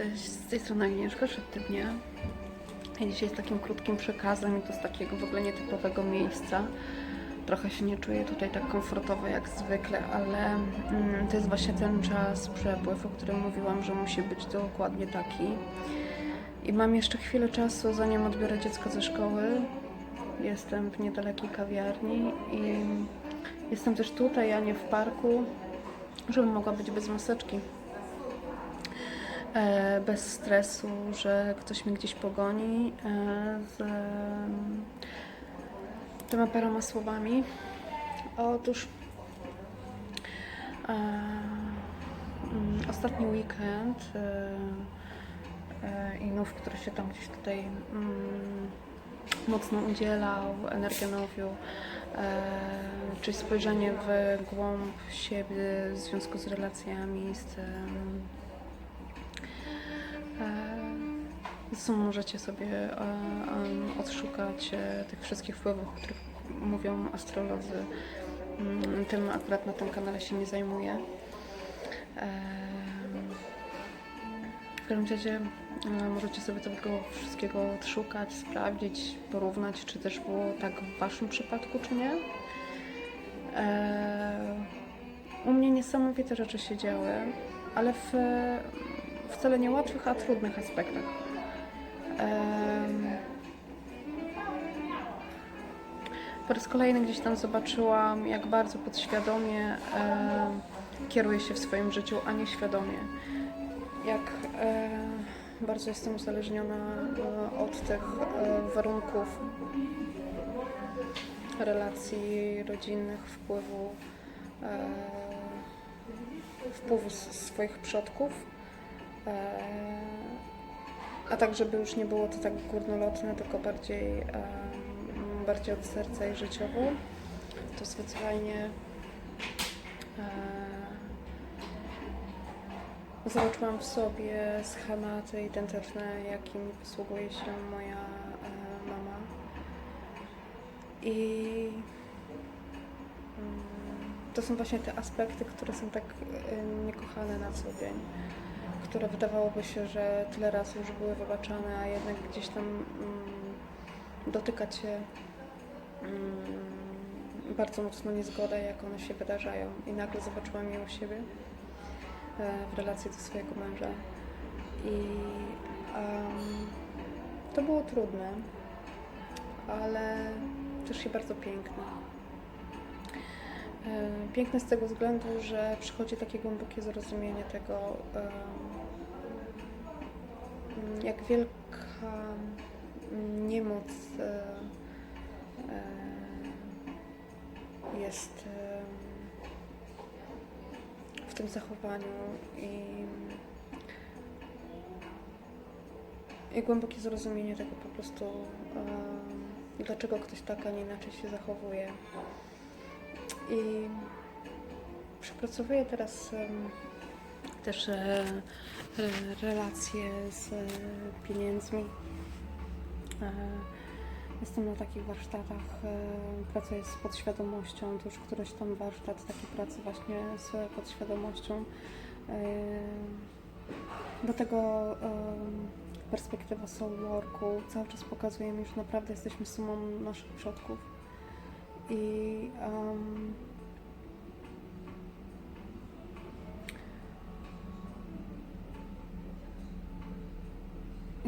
Cześć, z tej strony Agnieszka Szeptybnia. Ja dzisiaj z takim krótkim przekazem i to z takiego w ogóle nietypowego miejsca. Trochę się nie czuję tutaj tak komfortowo jak zwykle, ale mm, to jest właśnie ten czas przepływ, o którym mówiłam, że musi być dokładnie taki. I mam jeszcze chwilę czasu, zanim odbiorę dziecko ze szkoły. Jestem w niedalekiej kawiarni i jestem też tutaj, a nie w parku, żebym mogła być bez maseczki bez stresu, że ktoś mnie gdzieś pogoni e, z em, tyma paroma słowami. Otóż e, mm, ostatni weekend e, e, Inów, który się tam gdzieś tutaj mm, mocno udzielał, Energenowiu, e, czyli spojrzenie w głąb siebie w związku z relacjami, z em, Zresztą możecie sobie e, odszukać e, tych wszystkich wpływów, o których mówią astrolodzy. Mm, Tym akurat na tym kanale się nie zajmuję. W każdym razie e, możecie sobie tego wszystkiego odszukać, sprawdzić, porównać, czy też było tak w Waszym przypadku, czy nie. U mnie niesamowite rzeczy się działy, ale w wcale nie łatwych, a trudnych aspektach. Po raz kolejny gdzieś tam zobaczyłam, jak bardzo podświadomie kieruję się w swoim życiu, a nie świadomie. Jak bardzo jestem uzależniona e, od tych e, warunków relacji rodzinnych, wpływu, e, wpływu swoich przodków. A tak, żeby już nie było to tak górnolotne, tylko bardziej, bardziej od serca i życiowo, to zwyczajnie e, zobaczyłam w sobie schematy identyczne, jakimi posługuje się moja e, mama. I to są właśnie te aspekty, które są tak e, niekochane na co dzień które wydawałoby się, że tyle razy już były wybaczane, a jednak gdzieś tam mm, dotyka cię mm, bardzo mocno niezgoda, jak one się wydarzają. I nagle zobaczyłam je u siebie e, w relacji do swojego męża. I em, to było trudne, ale też i bardzo piękne. E, Piękne z tego względu, że przychodzi takie głębokie zrozumienie tego, em, jak wielka mm, niemoc e, e, jest em, w tym zachowaniu i, i głębokie zrozumienie tego po prostu, dlaczego ktoś tak, a nie inaczej się zachowuje. I przepracowuję teraz też e, e, relacje z e, pieniędzmi. E, Jestem na takich warsztatach, e, pracuję z podświadomością, to już któryś tam warsztat takiej pracy właśnie z podświadomością. E, Do tego em, perspektywa soulworku cały czas pokazuje mi, że naprawdę jesteśmy sumą naszych przodków. I em,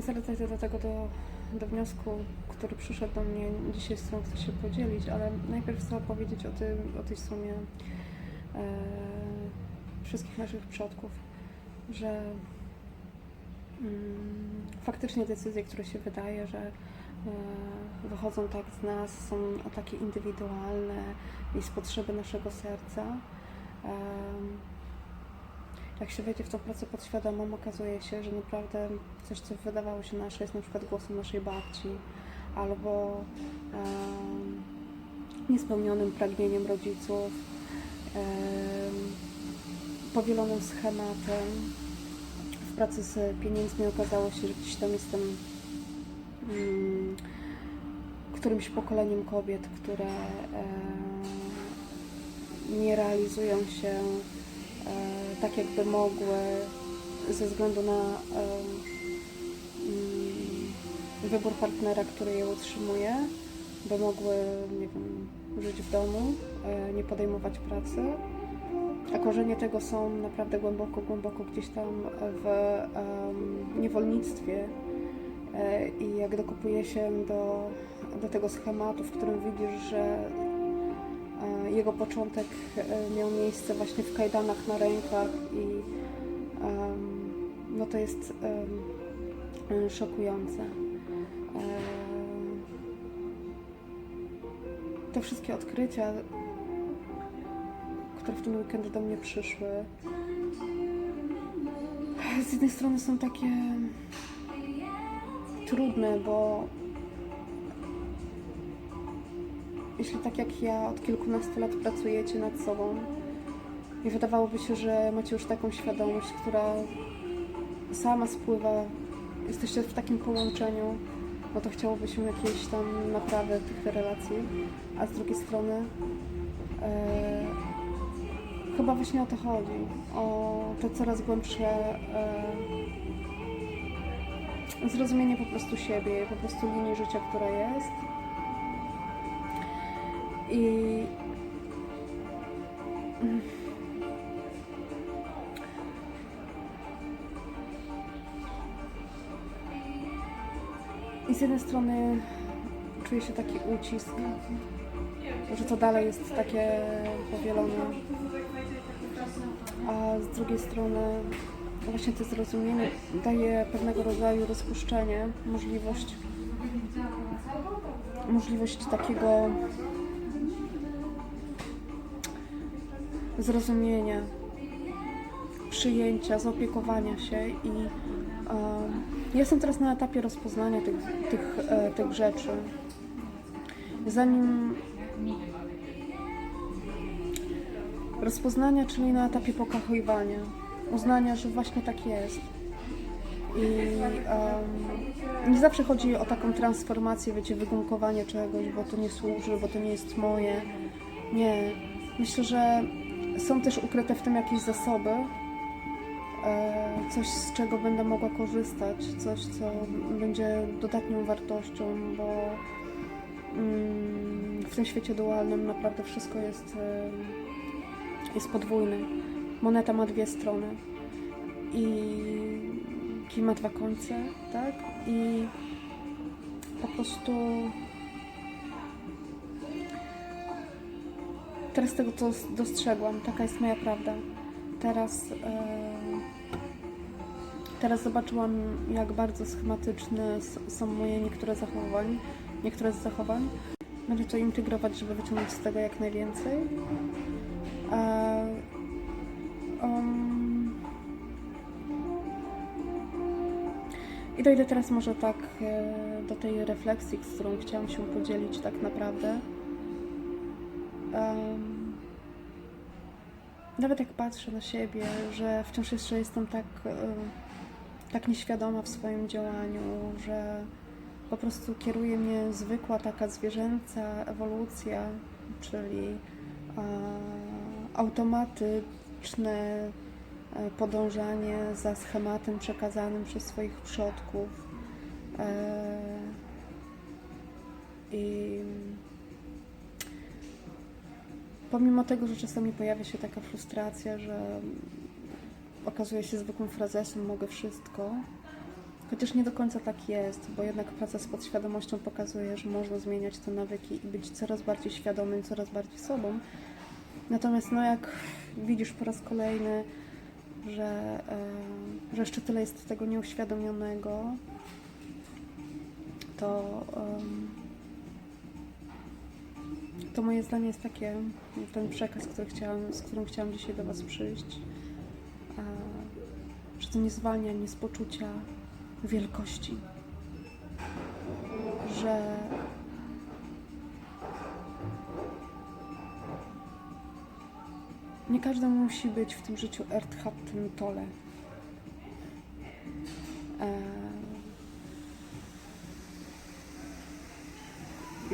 I dojdę do tego, do, do wniosku, który przyszedł do mnie dzisiaj, z którym chcę się podzielić, ale najpierw chcę opowiedzieć o, tym, o tej sumie e, wszystkich naszych przodków, że mm, faktycznie decyzje, które się wydaje, że e, wychodzą tak z nas, są takie indywidualne i z potrzeby naszego serca. Em, jak się wejdzie w tą pracę podświadomą, okazuje się, że naprawdę coś, co wydawało się nasze, jest na przykład głosem naszej babci albo em, niespełnionym pragnieniem rodziców, em, powielonym schematem. W pracy z pieniędzmi okazało się, że gdzieś tam jestem mm, którymś pokoleniem kobiet, które em, nie realizują się e, tak, jakby mogły ze względu na mm, wybór partnera, który je utrzymuje, by mogły, nie wiem, żyć w domu, e, nie podejmować pracy. A korzenie tego są naprawdę głęboko, głęboko gdzieś tam w em, niewolnictwie. E, I jak dokupuje się do, do tego schematu, w którym widzisz, że e, jego początek e, miał miejsce właśnie w kajdanach na rękach i no to jest szokujące. E, Te wszystkie odkrycia, które w ten weekend do mnie przyszły, z jednej strony są takie trudne, bo jeśli tak jak ja od kilkunastu lat pracujecie nad sobą i wydawałoby się, że macie już taką świadomość, która sama spływa, jesteście w takim połączeniu, no to chciałoby się jakiejś tam naprawy tych relacji, a z drugiej strony e, chyba właśnie o to chodzi, o te coraz głębsze e, zrozumienie po prostu siebie, po prostu linii życia, która jest. I I z jednej strony czuję się taki ucisk, że to dalej jest takie powielone, a z drugiej strony właśnie to zrozumienie daje pewnego rodzaju rozpuszczenie, możliwość, możliwość takiego zrozumienia, przyjęcia, zaopiekowania się i jestem teraz na etapie rozpoznania tych, tych, e, tych rzeczy. Zanim rozpoznania, czyli na etapie pokachowania, uznania, że właśnie tak jest. I em, nie zawsze chodzi o taką transformację, wiecie, wygumkowanie czegoś, bo to nie służy, bo to nie jest moje. Nie. Myślę, że są też ukryte w tym jakieś zasoby, e, coś z czego będę mogła korzystać, coś co będzie dodatnią wartością, bo mm, w tym świecie dualnym naprawdę wszystko jest, e, jest podwójne. Moneta ma dwie strony i kij ma dwa końce, tak? I po prostu teraz tego to dostrzegłam, taka jest moja prawda. Teraz, e, teraz zobaczyłam, jak bardzo schematyczne są moje niektóre zachowań, niektóre z zachowań. Będę to integrować, żeby wyciągnąć z tego jak najwięcej. E, um, I dojdę teraz może tak e, do tej refleksji, z którą chciałam się podzielić tak naprawdę. Nawet jak patrzę na siebie, że wciąż jeszcze jestem tak, e, tak nieświadoma w swoim działaniu, że po prostu kieruje mnie zwykła taka zwierzęca ewolucja, czyli e, automatyczne e, podążanie za schematem przekazanym przez swoich przodków. I pomimo tego, że czasami pojawia się taka frustracja, że okazuje się zwykłym frazesem, mogę wszystko, chociaż nie do końca tak jest, bo jednak praca z podświadomością pokazuje, że można zmieniać te nawyki i być coraz bardziej świadomym, coraz bardziej sobą. Natomiast no jak widzisz po raz kolejny, że, e, że jeszcze tyle jest tego nieuświadomionego, to, to moje zdanie jest takie, ten przekaz, który chciałam, z którym chciałam dzisiaj do Was przyjść, e, że to nie zwalnia mnie z poczucia wielkości, że nie każdy musi być w tym życiu Erdhaften Tolle. E,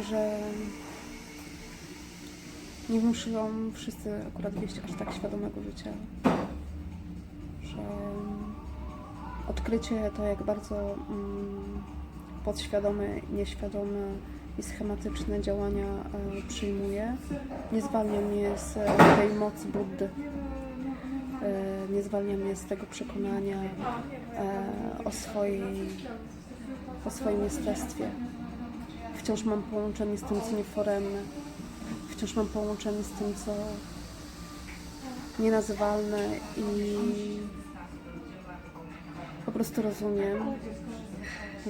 że nie muszą wszyscy akurat wieść aż tak świadomego życia, że odkrycie to, jak bardzo mm, podświadome, nieświadome i schematyczne działania e, przyjmuję, nie zwalnia mnie z tej mocy Buddy. E, nie zwalnia mnie z tego przekonania e, o, swojej, o swoim jestestwie. Wciąż mam połączenie z tym, co nieforemne. Wciąż mam połączenie z tym, co nienazywalne i po prostu rozumiem,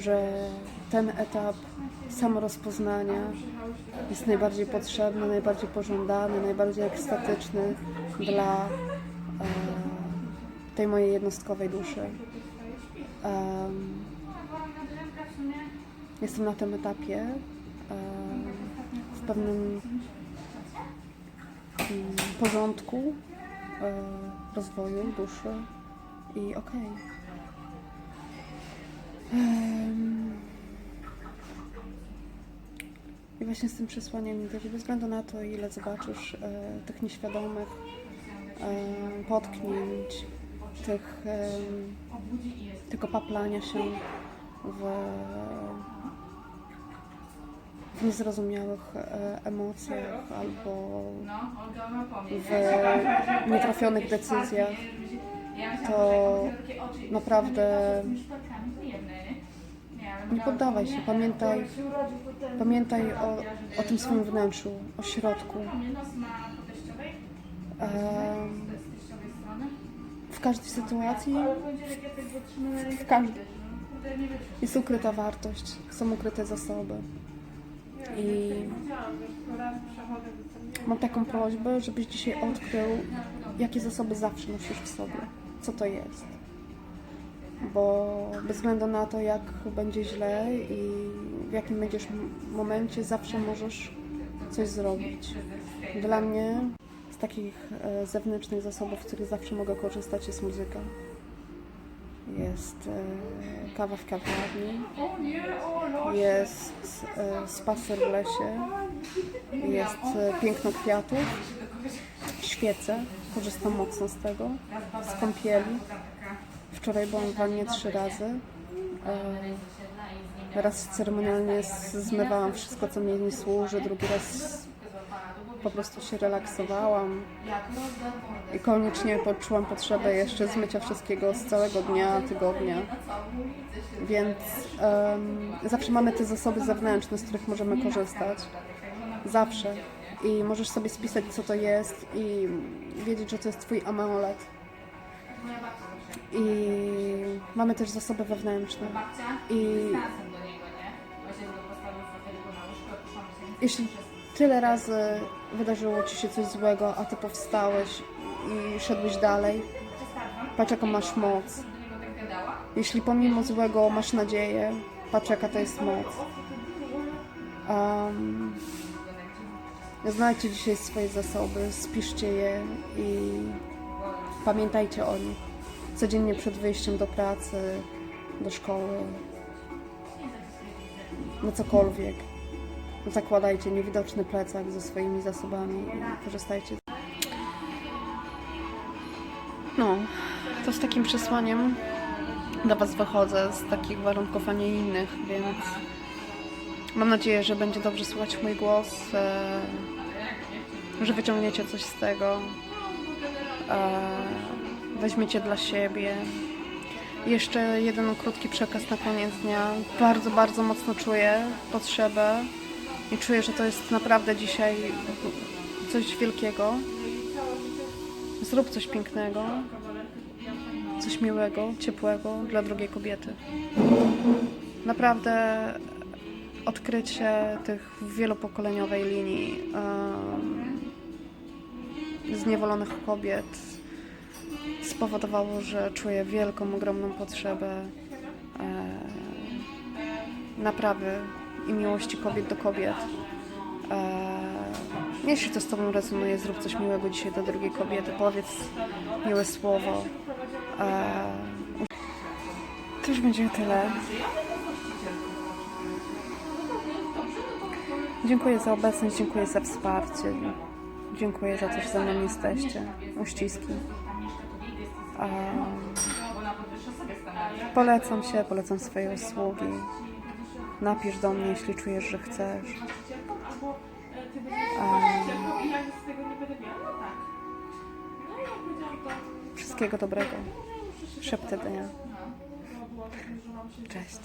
że ten etap samorozpoznania jest najbardziej potrzebny, najbardziej pożądany, najbardziej ekstatyczny dla e, tej mojej jednostkowej duszy. Em, jestem na tym etapie em, w pewnym porządku e, rozwoju duszy i okej. Em, I właśnie z tym przesłaniem bez względu na to, ile zobaczysz e, tych nieświadomych e, potknięć, tych, tego paplania się w niezrozumiałych e, emocjach albo w nietrafionych decyzjach, to naprawdę nie poddawaj się, pamiętaj, pamiętaj o, o tym swoim wnętrzu, o środku. Em, w każdej sytuacji, w każdej jest ukryta wartość, są ukryte zasoby. I mam taką prośbę, żebyś dzisiaj odkrył, jakie zasoby zawsze nosisz w sobie, co to jest. Bo bez względu na to, jak będzie źle i w jakim będziesz momencie, zawsze możesz coś zrobić. Dla mnie z takich e, zewnętrznych zasobów, z których zawsze mogę korzystać, jest muzyka. Jest e, kawa w kawiarni, jest e, spacer w lesie, jest e, piękno kwiatów, świece, korzystam mocno z tego, z kąpieli. Wczoraj byłam w wannie trzy razy. Raz ceremonialnie zmywałam wszystko, co mi nie służy, drugi raz po prostu się relaksowałam i koniecznie poczułam potrzebę jeszcze zmycia wszystkiego z całego dnia, tygodnia. Więc em, zawsze mamy te zasoby zewnętrzne, z których możemy korzystać. Zawsze. I możesz sobie spisać, co to jest i wiedzieć, że to jest Twój amulet. I mamy też zasoby wewnętrzne. I jeśli tyle razy wydarzyło Ci się coś złego, a Ty powstałeś i szedłeś dalej, patrz jaką masz moc. Jeśli pomimo złego masz nadzieję, patrz jaka to jest moc. Um, znajdźcie dzisiaj swoje zasoby, spiszcie je i pamiętajcie o nich. Codziennie przed wyjściem do pracy, do szkoły, na cokolwiek. Zakładajcie niewidoczny plecak ze swoimi zasobami i korzystajcie. No, to z takim przesłaniem do Was wychodzę z takich warunków, a nie innych, więc mam nadzieję, że będzie dobrze słuchać mój głos, e, że wyciągniecie coś z tego, e, weźmiecie dla siebie. Jeszcze jeden krótki przekaz na koniec dnia. Bardzo, bardzo mocno czuję potrzebę i czuję, że to jest naprawdę dzisiaj coś wielkiego. Zrób coś pięknego, coś miłego, ciepłego dla drugiej kobiety. Naprawdę odkrycie tych wielopokoleniowej linii em, zniewolonych kobiet spowodowało, że czuję wielką, ogromną potrzebę e, naprawy i miłości kobiet do kobiet. E, jeśli to z Tobą rezonuje, zrób coś miłego dzisiaj do drugiej kobiety, powiedz miłe słowo. E, to już będzie tyle. Dziękuję za obecność, dziękuję za wsparcie. Dziękuję za to, że ze mną jesteście. Uściski. Um, Polecam się, polecam swoje usługi. Napisz do mnie, jeśli czujesz, że chcesz. Wszystkiego dobrego. Szepty dnia. Cześć.